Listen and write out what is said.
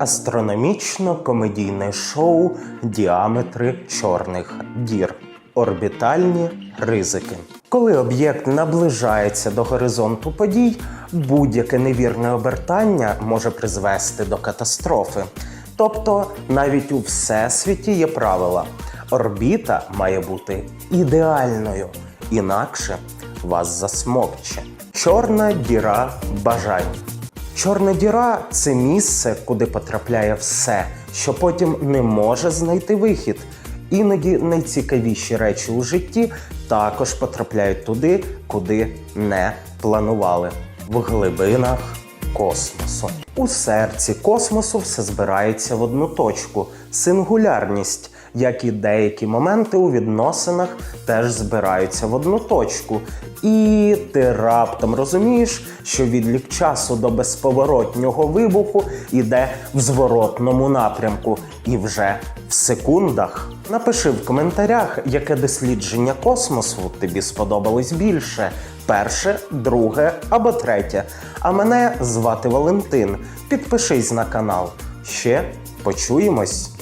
астрономічно-комедійне шоу Діаметри чорних дір. Орбітальні ризики. Коли об'єкт наближається до горизонту подій, будь-яке невірне обертання може призвести до катастрофи. Тобто навіть у всесвіті є правила. Орбіта має бути ідеальною, інакше вас засмокче. Чорна діра бажань. Чорна діра це місце, куди потрапляє все, що потім не може знайти вихід. Іноді найцікавіші речі у житті також потрапляють туди, куди не планували в глибинах космосу. У серці космосу все збирається в одну точку сингулярність, як і деякі моменти у відносинах теж збираються в одну точку. І ти раптом розумієш, що відлік часу до безповоротнього вибуху іде в зворотному напрямку і вже в секундах. Напиши в коментарях, яке дослідження космосу тобі сподобалось більше: перше, друге або третє. А мене звати Валентин. Підпишись на канал. Ще почуємось.